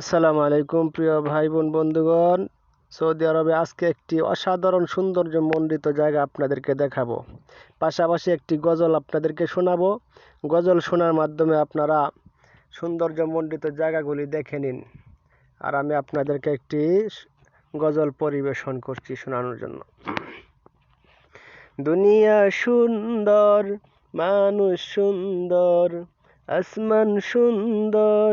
আসসালামু আলাইকুম, প্রিয় ভাই বোন বন্ধুগণ। সৌদি আরবে আজকে একটি অসাধারণ সৌন্দর্য মণ্ডিত জায়গা আপনাদেরকে দেখাবো। পাশাপাশি একটি গজল আপনাদেরকে শোনাবো। গজল শোনার মাধ্যমে আপনারা সৌন্দর্য মণ্ডিত জায়গাগুলি দেখে নিন। আর আমি আপনাদেরকে একটি গজল পরিবেশন করছি শোনানোর জন্য। দুনিয়া সুন্দর, মানুষ সুন্দর, আসমান সুন্দর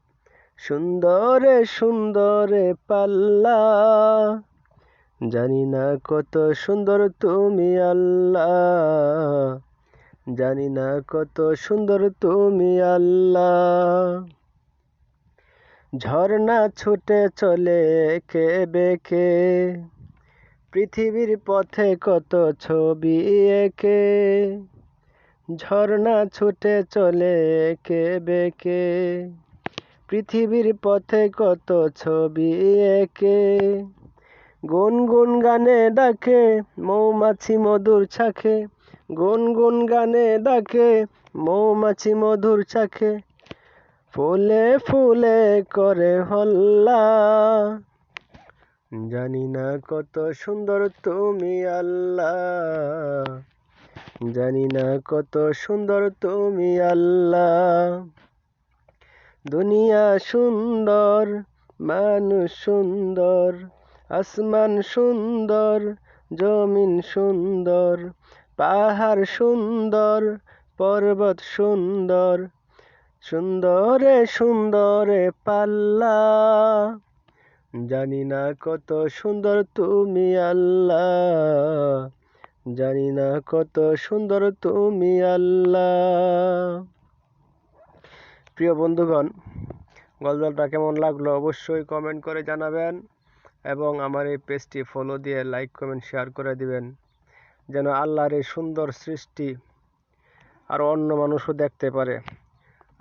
সুন্দরে সুন্দরে পাল্লা। জানি না কত সুন্দর তুমি আল্লাহ। জানি না কত সুন্দর তুমি আল্লাহ। ঝর্ণা ছুটে চলে কে বেকে। পৃথিবীর পথে কত ছবি একে। ঝর্ণা ছুটে চলে কে বেকে। পৃথিবীর পথে কত ছবি একে? গুনগুন গানে ডাকে, মৌমাছি মধুর চাখে। গুনগুন গানে ডাকে, মৌমাছি মধুর ছাখে ফুলে ফুলে করে হল্লা। জানি না কত সুন্দর তুমি আল্লাহ। জানি না কত সুন্দর তুমি আল্লাহ। দুনিয়া সুন্দর, মানুষ সুন্দর, আসমান সুন্দর, জমিন সুন্দর, পাহাড় সুন্দর, পর্বত সুন্দর, সুন্দরে সুন্দরে পাল্লা। জানি না কত সুন্দর তুমি আল্লাহ, জানি না কত সুন্দর তুমি আল্লাহ। প্রিয় বন্ধুগণ, গজলটা কেমন লাগল অবশ্যই কমেন্ট করে জানাবেন এবং আমার এই পেজটি ফলো দিয়ে লাইক কমেন্ট শেয়ার করে দিবেন। যেন আল্লাহর এই সুন্দর সৃষ্টি আরও অন্য মানুষও দেখতে পারে।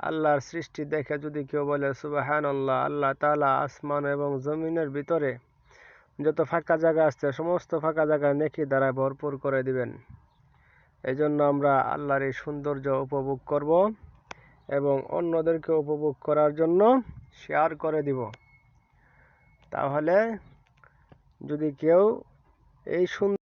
আল্লাহর সৃষ্টি দেখে যদি কেউ বলে সুবাহান আল্লাহ আল্লাহ তালা আসমান এবং জমিনের ভিতরে যত ফাঁকা জায়গা আসছে সমস্ত ফাঁকা জায়গা নেকি দ্বারা ভরপুর করে দিবেন। এই জন্য আমরা আল্লাহর এই সৌন্দর্য উপভোগ করব। এবং অন্যদেরকে উপভোগ করার জন্য শেয়ার করে দিব। তাহলে যদি কেউ এই সুন্দর